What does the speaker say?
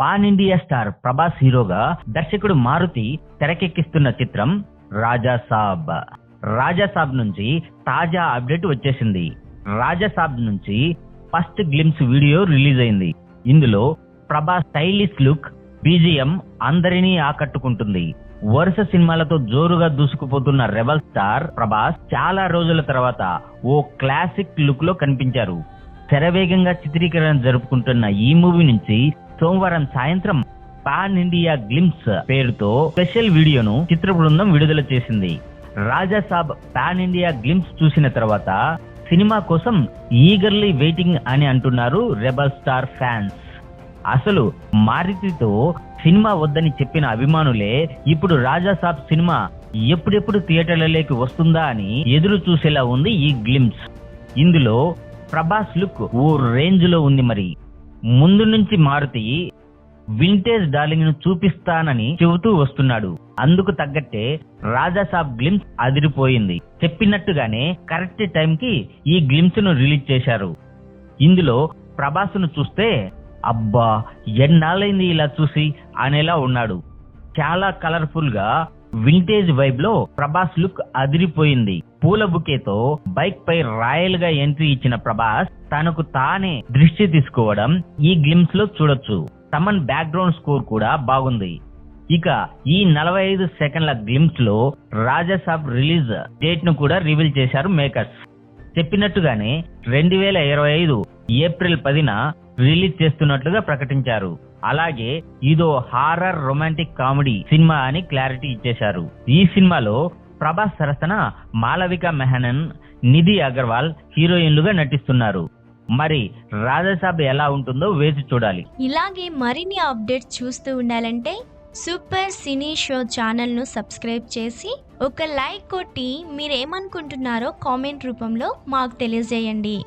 Pan India star Prabhas హీరోగా దర్శకుడు మారుతి తెరకెక్కిస్తున్న చిత్రం రాజా సాబ్. రాజా సాబ్ నుంచి తాజా అప్డేట్ వచ్చేసింది. రాజా సాబ్ నుంచి ఫస్ట్ గ్లిమ్స్ వీడియో రిలీజ్ అయింది. ఇందులో ప్రభాస్ స్టైలిష్ లుక్ బీజిఎం అందరినీ ఆకట్టుకుంటుంది. వరుస సినిమాలతో జోరుగా దూసుకుపోతున్న రెబల్ స్టార్ ప్రభాస్ చాలా రోజుల తర్వాత ఓ క్లాసిక్ లుక్లో కనిపించారు. శరవేగంగా చిత్రీకరణ జరుపుకుంటున్న ఈ మూవీ నుంచి సోమవారం సాయంత్రం పాన్ ఇండియా గ్లిమ్స్ పేరుతో స్పెషల్ వీడియోను చిత్ర బృందం విడుదల చేసింది. Raja Saab pan India glimpse చూసిన తర్వాత సినిమా కోసం ఈగర్లీ వెయిటింగ్ అని అంటున్నారు రెబల్ స్టార్ ఫ్యాన్స్. అసలు మారుతితో సినిమా వద్దని చెప్పిన అభిమానులే ఇప్పుడు రాజా సాబ్ సినిమా ఎప్పుడెప్పుడు థియేటర్లలోకి వస్తుందా అని ఎదురు చూసేలా ఉంది ఈ గ్లిమ్స్. ఇందులో ప్రభాస్ లుక్ ఓ రేంజ్లో ఉంది మరి. ముందు నుంచి మారుతి వింటేజ్ డార్లింగ్ను చూపిస్తానని చెబుతూ వస్తున్నాడు. అందుకు తగ్గట్టే రాజా సాబ్ గ్లిమ్స్ అదిరిపోయింది. చెప్పినట్టుగానే కరెక్ట్ టైం కి ఈ గ్లిమ్స్ను రిలీజ్ చేశారు. ఇందులో ప్రభాస్ను చూస్తే అబ్బా ఎన్నాళ్ళైంది ఇలా చూసి? అనేలా ఉన్నాడు. చాలా కలర్ఫుల్గా వింటేజ్ వైబ్లో ప్రభాస్ లుక్ అదిరిపోయింది. పూల బుకేతో బైక్ పై రాయల్గా ఎంట్రీ ఇచ్చిన ప్రభాస్ తనకు తానే దృష్టి తీసుకోవడం ఈ గ్లిమ్స్లో చూడొచ్చు. తమన్ బ్యాక్గ్రౌండ్ స్కోర్ కూడా బాగుంది. ఇక ఈ నలభై ఐదు సెకండ్ల గ్లిమ్స్లో రాజాసాబ్ రిలీజ్ డేట్ను కూడా రివీల్ చేశారు మేకర్స్ చెప్పినట్టుగానే రెండు వేల ఇరవై ఐదు ఏప్రిల్ పదిన రిలీజ్ చేస్తున్నట్లుగా ప్రకటించారు. అలాగే ఇదో హారర్ రొమాంటిక్ కామెడీ సినిమా అని క్లారిటీ ఇచ్చేశారు. ఈ సినిమాలో ప్రభాస్ సరసన మాలవిక మెహనన్ నిధి అగర్వాల్ హీరోయిన్లుగా నటిస్తున్నారు. మరి రాజాసాబ్ ఎలా ఉంటుందో వేచి చూడాలి. ఇలాగే మరిన్ని అప్డేట్స్ చూస్తూ ఉండాలంటే సూపర్ సినీ షో ఛానల్ను సబ్స్క్రైబ్ చేసి ఒక లైక్ కొట్టి మీరేమనుకుంటున్నారో కామెంట్ రూపంలో మాకు తెలియజేయండి.